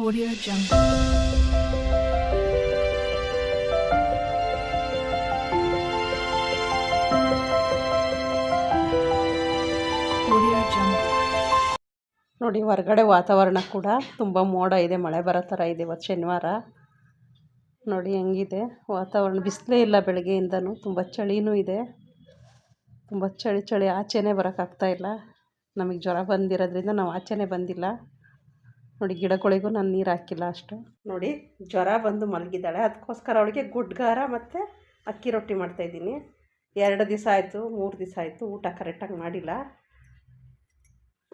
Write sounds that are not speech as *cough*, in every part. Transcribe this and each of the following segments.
Audio Jungle. ನೋಡಿ, ಹೊರಗಡೆ ವಾತಾವರಣ ಕೂಡ ತುಂಬ ಮೋಡ ಇದೆ, ಮಳೆ ಬರೋ ಥರ ಇದೆ ಇವತ್ತು ಶನಿವಾರ. ನೋಡಿ, ಹೆಂಗಿದೆ? ವಾತಾವರಣ ಬಿಸಿಲೇ ಇಲ್ಲ ಬೆಳಗ್ಗೆಯಿಂದನೂ, ತುಂಬ ಚಳಿನೂ ಇದೆ. ತುಂಬ ಚಳಿ ಚಳಿ ಆಚೆನೇ ಬರೋಕ್ಕಾಗ್ತಾಯಿಲ್ಲ ನಮಗೆ ಜ್ವರ ಬಂದಿರೋದ್ರಿಂದ ನಾವು ಆಚೆನೇ ಬಂದಿಲ್ಲ. ನೋಡಿ ಗಿಡಗಳಿಗೂ ನಾನು ನೀರು ಹಾಕಿಲ್ಲ ಅಷ್ಟು. ನೋಡಿ ಜ್ವರ ಬಂದು ಮಲಗಿದ್ದಾಳೆ. ಅದಕ್ಕೋಸ್ಕರ ಅವಳಿಗೆ ಗುಡ್ಗಾರ ಮತ್ತು ಅಕ್ಕಿ ರೊಟ್ಟಿ ಮಾಡ್ತಾಯಿದ್ದೀನಿ ಎರಡು ದಿವಸ ಆಯಿತು, ಮೂರು ದಿವಸ ಆಯಿತು, ಊಟ ಕರೆಕ್ಟಾಗಿ ಮಾಡಿಲ್ಲ.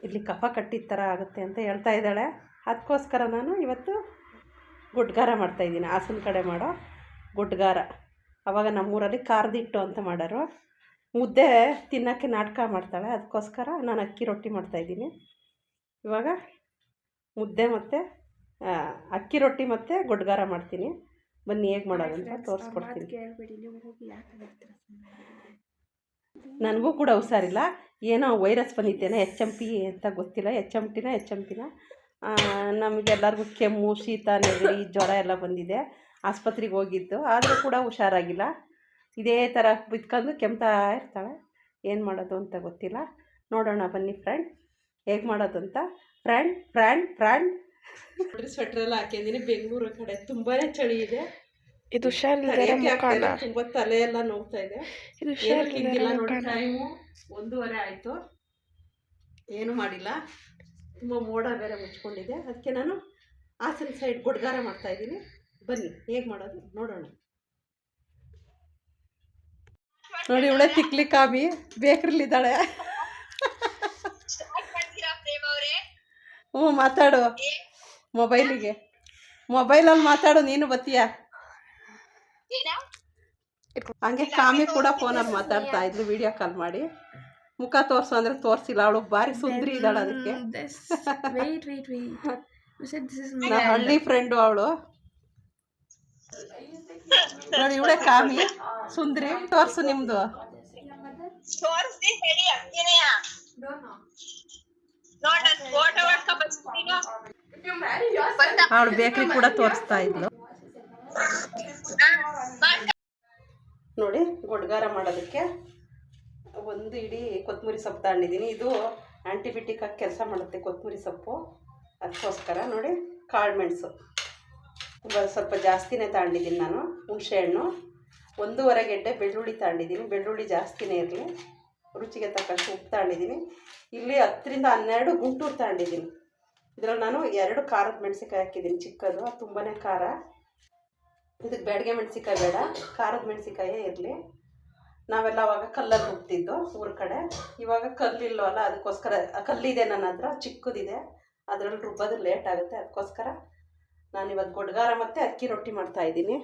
ಇಲ್ಲಿ ಕಫ ಕಟ್ಟಿದ ಥರ ಆಗುತ್ತೆ ಅಂತ ಹೇಳ್ತಾ ಇದ್ದಾಳೆ. ಅದಕ್ಕೋಸ್ಕರ ನಾನು ಇವತ್ತು ಗುಡ್ಗಾರ ಮಾಡ್ತಾಯಿದ್ದೀನಿ ಹಾಸನ ಕಡೆ ಮಾಡೋ ಗುಡ್ಗಾರ. ಆವಾಗ ನಮ್ಮೂರಲ್ಲಿ ಕಾರ್ದಿಟ್ಟು ಅಂತ ಮಾಡೋರು. ಮುದ್ದೆ ತಿನ್ನೋಕ್ಕೆ ನಾಟಕ ಮಾಡ್ತಾಳೆ. ಅದಕ್ಕೋಸ್ಕರ ನಾನು ಅಕ್ಕಿ ರೊಟ್ಟಿ ಮಾಡ್ತಾಯಿದ್ದೀನಿ ಇವಾಗ ಮುದ್ದೆ ಮತ್ತು ಅಕ್ಕಿ ರೊಟ್ಟಿ ಮತ್ತು ಗೊಡ್ಗಾರ ಮಾಡ್ತೀನಿ. ಬನ್ನಿ ಹೇಗೆ ಮಾಡೋದು ಅಂತ ತೋರಿಸ್ಕೊಡ್ತೀನಿ. ನನಗೂ ಕೂಡ ಹುಷಾರಿಲ್ಲ. ಏನೋ ವೈರಸ್ ಬಂದಿದ್ದೇನೆ ಎಚ್ ಎಂ ಪಿ ಅಂತ ಗೊತ್ತಿಲ್ಲ ಎಚ್ ಎಂ ಟಿನ ಎಚ್ ಎಂ ಪಿನ ನಮಗೆಲ್ಲರಿಗೂ ಕೆಮ್ಮು ಶೀತ ನೆಗಡಿ ಜ್ವರ ಎಲ್ಲ ಬಂದಿದೆ. ಆಸ್ಪತ್ರೆಗೆ ಹೋಗಿದ್ದು ಆದರೂ ಕೂಡ ಹುಷಾರಾಗಿಲ್ಲ. ಇದೇ ಥರ ಬಿದ್ಕೊಂಡು ಕೆಮ್ತಾ ಇರ್ತಾಳೆ. ಏನು ಮಾಡೋದು ಅಂತ ಗೊತ್ತಿಲ್ಲ. ನೋಡೋಣ ಬನ್ನಿ ಫ್ರೆಂಡ್ ಹೇಗೆ ಮಾಡೋದು ಅಂತ. Friend friend friend. ಸ್ವೆಟರ್ ಎಲ್ಲ ಹಾಕಿದ್ದೀನಿ ಬೆಂಗಳೂರು ಕಡೆ ತುಂಬಾನೇ ಚಳಿ ಇದೆ. ಇದು ತುಂಬಾ ತಲೆ ಎಲ್ಲ ನೋಡ್ತಾ ಇದೆ. ನೋಡಿ ಟೈಮು ಒಂದೂವರೆ ಆಯ್ತು. ಏನು ಮಾಡಿಲ್ಲ. ತುಂಬ ಮೋಡ ಬೇರೆ ಮುಚ್ಕೊಂಡಿದೆ. ಅದಕ್ಕೆ ನಾನು ಹಾಸನ ಸೈಡ್ ಗುಡ್ಗಾರ ಮಾಡ್ತಾ ಇದ್ದೀನಿ. ಬನ್ನಿ ಹೇಗ್ ಮಾಡೋದು ನೋಡೋಣ. ನೋಡಿ ಇವಳೆ ತಿಕ್ಲಿ ಕಾಮಿ ಬೇಕ್ರಲ್ಲಿದ್ದಾಳೆ ಹ್ಞೂ ಮಾತಾಡು. ಮೊಬೈಲಿಗೆ. ಮೊಬೈಲಲ್ಲಿ ಮಾತಾಡು ನೀನು ಬತ್ತೀಯ? ಹಂಗೆ ಕಾಮಿ ಕೂಡ ಫೋನಲ್ಲಿ ಮಾತಾಡ್ತಾ ಇದ್ಲು ವಿಡಿಯೋ ಕಾಲ್ ಮಾಡಿ. ಮುಖ ತೋರಿಸು ಅಂದರೆ ತೋರಿಸಿಲ್ಲ ಅವಳು ಭಾರಿ ಸುಂದ್ರಿ ಇದ್ದಾಳೆ ಅದಕ್ಕೆ. ಹಳ್ಳಿ ಫ್ರೆಂಡು ಅವಳು. ನೋಡಿ ಇವಳೆ ಕಾಮಿ ಸುಂದ್ರಿ ತೋರಿಸು ನಿಮ್ಮದು ಅವಳು ಬೇಕರಿ ಕೂಡ ತೋರಿಸ್ತಾ ಇದ್ಲು ನೋಡಿ ಗೊಡ್ಗಾರ ಮಾಡೋದಕ್ಕೆ ಒಂದು ಇಡೀ ಕೊತ್ತಂಬರಿ ಸೊಪ್ಪು ತಗೊಂಡಿದ್ದೀನಿ. ಇದು ಆ್ಯಂಟಿಬಯೋಟಿಕ್ ಆಗಿ ಕೆಲಸ ಮಾಡುತ್ತೆ ಕೊತ್ತಂಬರಿ ಸೊಪ್ಪು. ಅದಕ್ಕೋಸ್ಕರ ನೋಡಿ ಕಾಳು ಮೆಣಸು. ತುಂಬ ಸ್ವಲ್ಪ ಜಾಸ್ತಿನೇ ತಗೊಂಡಿದ್ದೀನಿ ನಾನು ಹುಣಸೆಹಣ್ಣು ಒಂದೂವರೆ ಗೆಡ್ಡೆ ಬೆಳ್ಳುಳ್ಳಿ ತಗೊಂಡಿದ್ದೀನಿ. ಬೆಳ್ಳುಳ್ಳಿ ಜಾಸ್ತಿನೇ ಇರಲಿ. ರುಚಿಗೆ ತಕ್ಕಷ್ಟು ಉಪ್ಪು ತಗೊಂಡಿದ್ದೀನಿ. ಇಲ್ಲಿ ಹತ್ತರಿಂದ ಹನ್ನೆರಡು ಗುಂಟೂರು ತಗೊಂಡಿದ್ದೀನಿ. ಇದರಲ್ಲಿ ನಾನು ಎರಡು ಖಾರದ ಮೆಣಸಿನ್ಕಾಯಿ ಹಾಕಿದ್ದೀನಿ. ಚಿಕ್ಕದು, ಅದು ತುಂಬಾ ಖಾರ. ಇದಕ್ಕೆ ಬೇಡಿಗೆ ಮೆಣಸಿನ್ಕಾಯಿ ಬೇಡ, ಖಾರದ ಮೆಣಸಿಕಾಯೇ ಇರಲಿ. ನಾವೆಲ್ಲ ಅವಾಗ ಕಲ್ಲಲ್ಲಿ ರುಬ್ತಿದ್ದು ಊರ ಕಡೆ. ಇವಾಗ ಕಲ್ಲಿಲ್ಲವಲ್ಲ ಅದಕ್ಕೋಸ್ಕರ, ಕಲ್ಲಿದೆ ನನ್ನ ಹತ್ರ, ಚಿಕ್ಕದಿದೆ. ಅದರಲ್ಲಿ ರುಬ್ಬೋದು ಲೇಟ್ ಆಗುತ್ತೆ, ಅದಕ್ಕೋಸ್ಕರ ನಾನು ಇವತ್ತು ಗೊಡ್ಗಾರ ಮತ್ತು ಅಕ್ಕಿ ರೊಟ್ಟಿ ಮಾಡ್ತಾಯಿದ್ದೀನಿ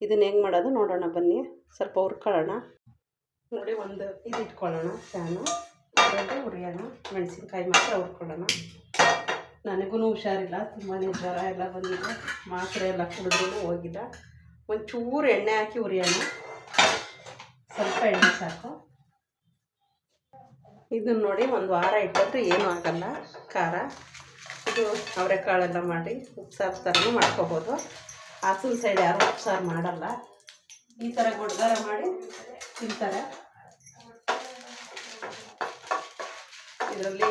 ಇದನ್ನ ಹೆಂಗೆ ಮಾಡೋದು ನೋಡೋಣ ಬನ್ನಿ. ಸ್ವಲ್ಪ ಹುರ್ಕೊಳ್ಳೋಣ. ನೋಡಿ ಒಂದು ಇದು ಇಟ್ಕೊಳ್ಳೋಣ, ಫ್ಯಾನು. ಅದರಲ್ಲಿ ಹುರಿಯೋಣ. ಮೆಣಸಿನ್ಕಾಯಿ ಮಾತ್ರ ಹುರ್ಕೊಳ್ಳೋಣ. ನನಗೂ ಹುಷಾರಿಲ್ಲ ತುಂಬಾ ಜ್ವರ ಎಲ್ಲ ಬಂದಿದೆ. ಮಾತ್ರೆ ಎಲ್ಲ ಕುಡಿದ್ರೂ ಹೋಗಿಲ್ಲ. ಒಂಚೂರು ಎಣ್ಣೆ ಹಾಕಿ ಹುರಿಯೋಣ. ಸ್ವಲ್ಪ ಎಣ್ಣೆ ಸಾಕು. ಇದನ್ನ ನೋಡಿ ಒಂದು ವಾರ ಇಟ್ಟಿದ್ರೆ ಏನೂ ಆಗಲ್ಲ. ಖಾರ. ಇದು ಅವರೆಕಾಳೆಲ್ಲ ಮಾಡಿ ಉಪ್ಸಾರು ಥರನೂ ಮಾಡ್ಕೋಬೋದು. ಹಾಸನ ಸೈಡ್ ಯಾರು ಉಪ್ಸಾರು ಮಾಡಲ್ಲ. ಈ ಥರ ಗುಡ್ಗಾರ ಮಾಡಿ ತಿಂತಾರೆ. ಇದರಲ್ಲಿ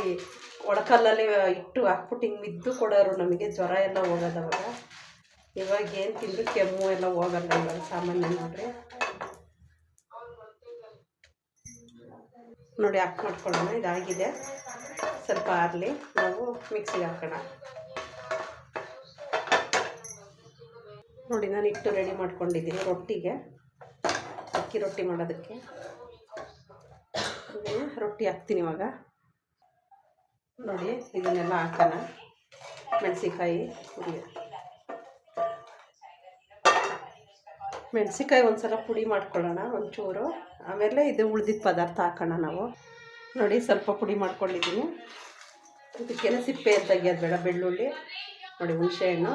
ಒಡಕಲ್ಲಲ್ಲಿ ಇಟ್ಟು ಹಾಕ್ಬಿಟ್ಟು ಹಿಂಗೆ ಮಿದ್ದು ಕೊಡೋರು ನಮಗೆ ಜ್ವರ ಎಲ್ಲ ಹೋಗೋದು ಅವಾಗ. ಇವಾಗ ಏನು ತಿಂದರೂ ಕೆಮ್ಮು ಎಲ್ಲ ಹೋಗಲ್ಲ ಇವಾಗ ಸಾಮಾನ್ಯ ನೋಡ್ರಿ. ನೋಡಿ, ಹಾಕಿ ಮಾಡ್ಕೊಳ್ಳೋಣ ಇದಾಗಿದೆ. ಸ್ವಲ್ಪ ಆರಲಿ, ನಾವು ಮಿಕ್ಸಿಗೆ ಹಾಕೋಣ. ನೋಡಿ, ನಾನು ಇಟ್ಟು ರೆಡಿ ಮಾಡ್ಕೊಂಡಿದ್ದೀನಿ ರೊಟ್ಟಿಗೆ. ಅಕ್ಕಿ ರೊಟ್ಟಿ ಮಾಡೋದಕ್ಕೆ. ರೊಟ್ಟಿ ಹಾಕ್ತೀನಿ ಇವಾಗ. ನೋಡಿ, ಇದನ್ನೆಲ್ಲ ಹಾಕೋಣ. ಮೆಣಸಿಕಾಯಿ ಪುಡಿ. ಮೆಣಸಿಕಾಯಿ ಒಂದು ಸಲ ಪುಡಿ ಮಾಡ್ಕೊಳ್ಳೋಣ, ಒಂಚೂರು. ಆಮೇಲೆ ಇದು ಉಳ್ದಿದ್ದ ಪದಾರ್ಥ ಹಾಕೋಣ ನಾವು. ನೋಡಿ, ಸ್ವಲ್ಪ ಪುಡಿ ಮಾಡ್ಕೊಂಡಿದ್ದೀನಿ. ಇದಕ್ಕೆಲ್ಲ ಸಿಪ್ಪೆ ತೆಗಿಯೋದು ಬೇಡ ಬೆಳ್ಳುಳ್ಳಿ. ನೋಡಿ ಹುಣಸೆಹಣ್ಣು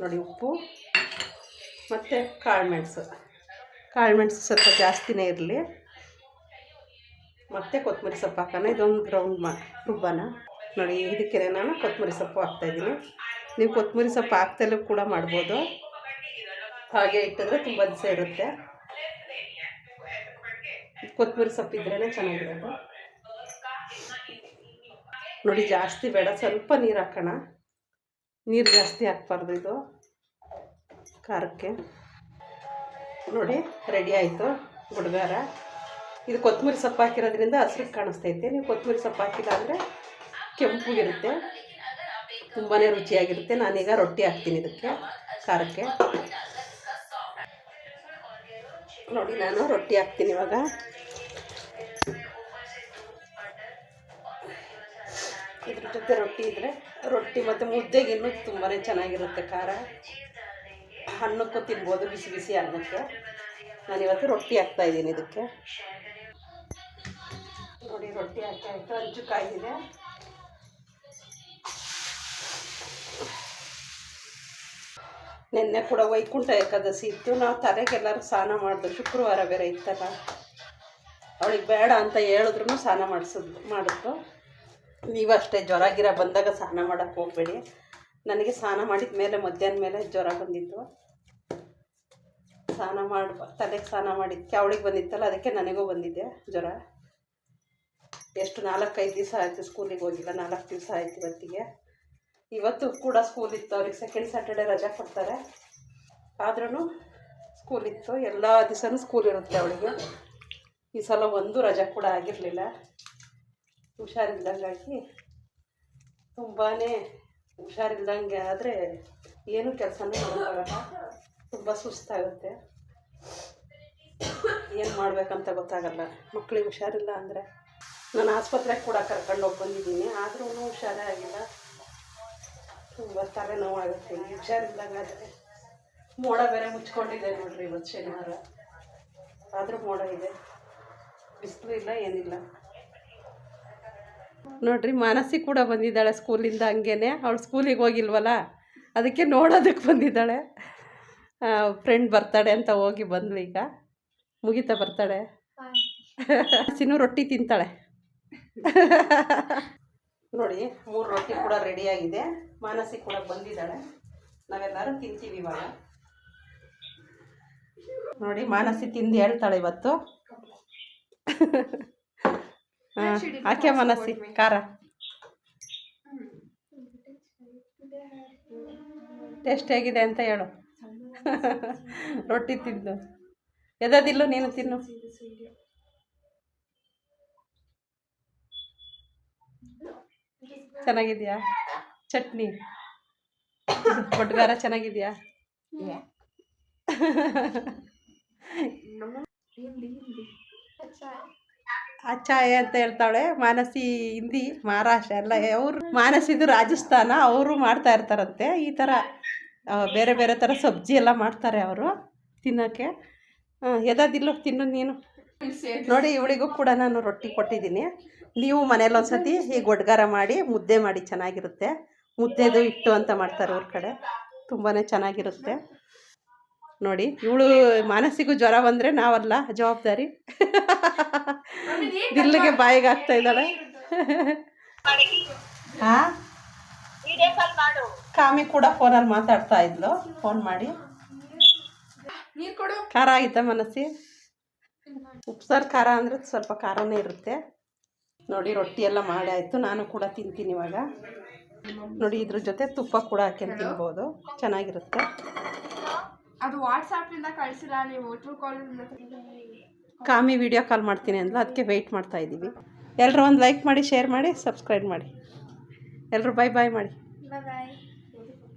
ನೋಡಿ, ಉಪ್ಪು. ಮತ್ತು ಕಾಳುಮೆಣಸು ಕಾಳುಮೆಣಸು ಕಾಳು ಮೆಣಸು ಸ್ವಲ್ಪ ಜಾಸ್ತಿನೇ ಇರಲಿ. ಮತ್ತು ಕೊತ್ತಂಬರಿ ಸೊಪ್ಪು ಹಾಕೋಣ. ಇದೊಂದು ಗ್ರೌಂಡ್ ಮಾ ರುಬ್ಬನ ನೋಡಿ ಇದಕ್ಕೆ ನಾನು ಕೊತ್ತಂಬರಿ ಸೊಪ್ಪು ಹಾಕ್ತಾಯಿದ್ದೀನಿ ನೀವು ಕೊತ್ತಂಬರಿ ಸೊಪ್ಪು ಹಾಕ್ತಲೂ ಕೂಡ ಮಾಡ್ಬೋದು. ಹಾಗೆ ಇಟ್ಟಿದ್ರೆ ತುಂಬ ದಿವಸ ಇರುತ್ತೆ. ಕೊತ್ತಂಬರಿ ಸೊಪ್ಪು ಇದ್ರೇ ಚೆನ್ನಾಗಿರೋದು ನೋಡಿ, ಜಾಸ್ತಿ ಬೇಡ. ಸ್ವಲ್ಪ ನೀರು ಹಾಕೋಣ. ನೀರು ಜಾಸ್ತಿ ಹಾಕ್ಬಾರ್ದು ಇದು. ಖಾರಕ್ಕೆ. ನೋಡಿ ರೆಡಿ ಆಯಿತು. ಗುಡ್ಗಾರ. ಇದು ಕೊತ್ತಂಬರಿ ಸೊಪ್ಪು ಹಾಕಿರೋದ್ರಿಂದ ಹಸಿರು ಕಾಣಿಸ್ತೈತೆ ನೀವು ಕೊತ್ತಂಬರಿ ಸೊಪ್ಪು ಹಾಕಿಲ್ಲ ಅಂದರೆ ಕೆಂಪುಗಿರುತ್ತೆ. ತುಂಬಾ ರುಚಿಯಾಗಿರುತ್ತೆ. ನಾನೀಗ ರೊಟ್ಟಿ ಹಾಕ್ತೀನಿ ಇದಕ್ಕೆ, ಖಾರಕ್ಕೆ. ನೋಡಿ, ನಾನು ರೊಟ್ಟಿ ಹಾಕ್ತೀನಿ ಇವಾಗ. ಇದ್ರ ಜೊತೆ ರೊಟ್ಟಿ ಇದ್ದರೆ ರೊಟ್ಟಿ ಮತ್ತು ಮುದ್ದೆಗಿನ್ನು ತುಂಬಾ ಚೆನ್ನಾಗಿರುತ್ತೆ ಖಾರ. ಅನ್ನಕ್ಕೂ ತಿನ್ಬೋದು, ಬಿಸಿ ಬಿಸಿ ಅನ್ನಕ್ಕೆ. ನಾನಿವತ್ತು ರೊಟ್ಟಿ ಹಾಕ್ತಾ ಇದ್ದೀನಿ ಇದಕ್ಕೆ. ನೋಡಿ ರೊಟ್ಟಿ ಹಾಕಿ ಅಜ್ಜು ಕಾಯಿದೆ ನಿನ್ನೆ ಕೂಡ ವೈಕುಂಠ ಏಕಾದಶಿ ಇತ್ತು. ನಾವು ತಲೆಗೆಲ್ಲರೂ ಸ್ನಾನ ಮಾಡಿದ್ರು ಶುಕ್ರವಾರ ಬೇರೆ ಇತ್ತಲ್ಲ. ಅವಳಿಗೆ ಬೇಡ ಅಂತ ಹೇಳಿದ್ರು ಸ್ನಾನ ಮಾಡಿಸಿದ್, ಮಾಡಿದ್ರು. ನೀವು ಅಷ್ಟೇ ಜ್ವರ ಗಿರ ಬಂದಾಗ ಸ್ನಾನ ಮಾಡೋಕ್ಕೆ ಹೋಗಬೇಡಿ. ನನಗೆ ಸ್ನಾನ ಮಾಡಿದ ಮೇಲೆ ಮಧ್ಯಾಹ್ನ ಮೇಲೆ ಜ್ವರ ಬಂದಿತ್ತು. ಸ್ನಾನ ಮಾಡಿ, ತಲೆಗೆ ಸ್ನಾನ ಮಾಡಿದ್ದಕ್ಕೆ ಅವಳಿಗೆ ಬಂದಿತ್ತಲ್ಲ, ಅದಕ್ಕೆ ನನಗೂ ಬಂದಿದ್ದೆ ಜ್ವರ. ಎಷ್ಟು ನಾಲ್ಕೈದು ದಿವಸ ಆಯಿತು ಸ್ಕೂಲಿಗೆ ಹೋಗಿಲ್ಲ, ನಾಲ್ಕು ದಿವಸ ಆಯಿತು ಇವತ್ತಿಗೆ. ಇವತ್ತು ಕೂಡ ಸ್ಕೂಲ್ ಇತ್ತು, ಅವ್ರಿಗೆ ಸೆಕೆಂಡ್ ಸ್ಯಾಟರ್ಡೆ ರಜಾ ಕೊಡ್ತಾರೆ. ಆದ್ರೂ ಸ್ಕೂಲ್ ಇತ್ತು, ಎಲ್ಲ ದಿವಸನೂ ಸ್ಕೂಲ್ ಇರುತ್ತೆ ಅವಳಿಗೆ. ಈ ಸಲ ಒಂದು ರಜಾ ಕೂಡ ಆಗಿರಲಿಲ್ಲ. ಹುಷಾರಿಲ್ದಂಗಾಗಿ ತುಂಬಾ ಹುಷಾರಿಲ್ದಂಗೆ ಆದರೆ ಏನೂ ಕೆಲಸನೂ ಮಾಡೋಕ್ಕಾಗಲ್ಲ ತುಂಬ ಸುಸ್ತಾಗುತ್ತೆ. ಏನು ಮಾಡಬೇಕಂತ ಗೊತ್ತಾಗಲ್ಲ. ಮಕ್ಕಳಿಗೆ ಹುಷಾರಿಲ್ಲ ಅಂದರೆ. ನಾನು ಆಸ್ಪತ್ರೆಗೆ ಕೂಡ ಕರ್ಕೊಂಡು ಹೋಗಿ ಬಂದಿದ್ದೀನಿ. ಆದ್ರೂ ಹುಷಾರೇ ಆಗಿಲ್ಲ ತುಂಬ ತಲೆನೋವಾಗುತ್ತೆ ಈ ಹುಷಾರಿಲ್ದಂಗಾದರೆ ಮೋಡ ಬೇರೆ ಮುಚ್ಕೊಂಡಿದೆ ನೋಡ್ರಿ ಇವತ್ತು ಶನಿವಾರ. ಆದರೂ ಮೋಡ ಇದೆ. ಬಿಸಿಲು ಇಲ್ಲ ಏನಿಲ್ಲ. ನೋಡ್ರಿ ಮಾನಸಿ ಕೂಡ ಬಂದಿದ್ದಾಳೆ ಸ್ಕೂಲಿಂದ ಹಂಗೇನೆ. ಅವಳು ಸ್ಕೂಲಿಗೆ ಹೋಗಿಲ್ವಲ್ಲ? ಅದಕ್ಕೆ ನೋಡೋದಕ್ಕೆ ಬಂದಿದ್ದಾಳೆ. ಫ್ರೆಂಡ್ ಬರ್ತಾಳೆ ಅಂತ ಹೋಗಿ ಬಂದ್ಲು ಈಗ. ಮುಗಿತಾ ಬರ್ತಾಳೆ. ಸಿನೂ ರೊಟ್ಟಿ ತಿಂತಾಳೆ. ನೋಡಿ ಮೂರು ರೊಟ್ಟಿ ಕೂಡ ರೆಡಿಯಾಗಿದೆ ಮಾನಸಿ ಕೂಡ ಬಂದಿದ್ದಾಳೆ. ನಾವೆಲ್ಲರೂ ತಿಂತೀವಿ ಇವಾಗ. ನೋಡಿ ಮಾನಸಿ ತಿಂದು ಹೇಳ್ತಾಳೆ ಇವತ್ತು. ಆಕೆ ಮಾನಸಿ ಖಾರ? ಟೇಸ್ಟ್ ಹೇಗಿದೆ ಅಂತ ಹೇಳು. ರೊಟ್ಟಿ ತಿಂದು. ಎದದಿಲ್ಲು ನೀನು ತಿನ್ನು? ಚೆನ್ನಾಗಿದೆಯಾ? ಚಟ್ನಿ. ಬಡ್ಗಾರ ಚೆನ್ನಾಗಿದೆಯಾ? ಅಚ್ಚಾಯ ಅಂತ ಹೇಳ್ತಾಳೆ ಮಾನಸಿ ಹಿಂದಿ ಮಹಾರಾಷ್ಟ್ರ ಎಲ್ಲ ಅವರು ಮಾನಸಿದು ರಾಜಸ್ಥಾನ ಅವರು ಮಾಡ್ತಾ ಇರ್ತಾರಂತೆ. ಈ ಥರ ಬೇರೆ ಬೇರೆ ಥರ ಸಬ್ಜಿ ಎಲ್ಲ ಮಾಡ್ತಾರೆ ಅವರು ತಿನ್ನೋಕ್ಕೆ ಎದಾದಿಲ್ಲ ತಿನ್ನು ನೀನು. ನೋಡಿ ಇವಳಿಗೂ ಕೂಡ ನಾನು ರೊಟ್ಟಿ ಕೊಟ್ಟಿದ್ದೀನಿ. ನೀವು ಮನೇಲಿ ಒಂದ್ಸತಿ ಹೀಗೆ ಒಡ್ಗಾರ ಮಾಡಿ ಮುದ್ದೆ ಮಾಡಿ ಚೆನ್ನಾಗಿರುತ್ತೆ. ಮುದ್ದೆದು ಇಟ್ಟು ಅಂತ ಮಾಡ್ತಾರೆ ಅವ್ರ ಕಡೆ. ತುಂಬಾ ಚೆನ್ನಾಗಿರುತ್ತೆ. ನೋಡಿ ಇವಳು ಮಾನಸಿಗೂ ಜ್ವರ ಬಂದರೆ ನಾವಲ್ಲ ಜವಾಬ್ದಾರಿ. ದಿಲ್ಲಿಗೆ ಬಾಯಿಗೆ ಆಗ್ತಾ ಇದ್ದಾಳೆ. ಕಾಮಿ ಕೂಡ ಫೋನಲ್ಲಿ ಮಾತಾಡ್ತಾ ಇದ್ಲು. ಫೋನ್ ಮಾಡಿ. ಖಾರ ಆಯಿತಾ ಮನಸ್ಸಿ ಉಪ್ಸಾರು ಖಾರ ಅಂದರೆ ಸ್ವಲ್ಪ ಖಾರನೇ ಇರುತ್ತೆ. ನೋಡಿ ರೊಟ್ಟಿ ಎಲ್ಲ ಮಾಡಿ ಆಯಿತು ನಾನು ಕೂಡ ತಿಂತೀನಿ ಇವಾಗ. ನೋಡಿ ಇದ್ರ ಜೊತೆ ತುಪ್ಪ ಕೂಡ ಹಾಕ್ಯಂಡು ತಿನ್ಬೋದು. ಚೆನ್ನಾಗಿರುತ್ತೆ. ಅದು ವಾಟ್ಸಾಪ್ನಿಂದ ಕಳಿಸಿಲ್ಲ ನೀವು? ಟ್ರೂ ಕಾಲಿಂದ ಕಾಮಿ ವಿಡಿಯೋ ಕಾಲ್ ಮಾಡ್ತೀನಿ ಅಂದ್ರೆ ಅದಕ್ಕೆ ವೆಯ್ಟ್ ಮಾಡ್ತಾ ಇದ್ದೀವಿ ಎಲ್ಲರೂ ಒಂದು ಲೈಕ್ ಮಾಡಿ ಶೇರ್ ಮಾಡಿ ಸಬ್ಸ್ಕ್ರೈಬ್ ಮಾಡಿ. ಎಲ್ಲರೂ ಬಾಯ್ ಬಾಯ್ ಮಾಡಿ. ಬಾಯ್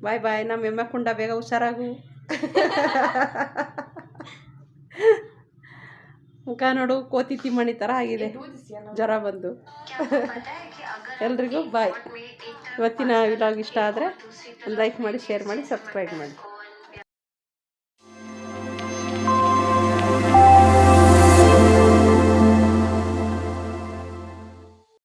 ಬಾಯ್ ಬಾಯ್ ನಮ್ಮ ಎಮ್ಮೆ ಕುಂಡ ಬೇಗ ಹುಷಾರಾಗು. *laughs* ಮುಖ ನೋಡು, ಕೋತಿ ತಿಮ್ಮಣಿ ಥರ ಆಗಿದೆ. ಜ್ವರ ಬಂದು. ಎಲ್ರಿಗೂ ಬಾಯ್. ಇವತ್ತಿನ ವಿಲಾಗ್ ಇಷ್ಟ ಆದರೆ ಲೈಕ್ ಮಾಡಿ ಶೇರ್ ಮಾಡಿ ಸಬ್ಸ್ಕ್ರೈಬ್ ಮಾಡಿ.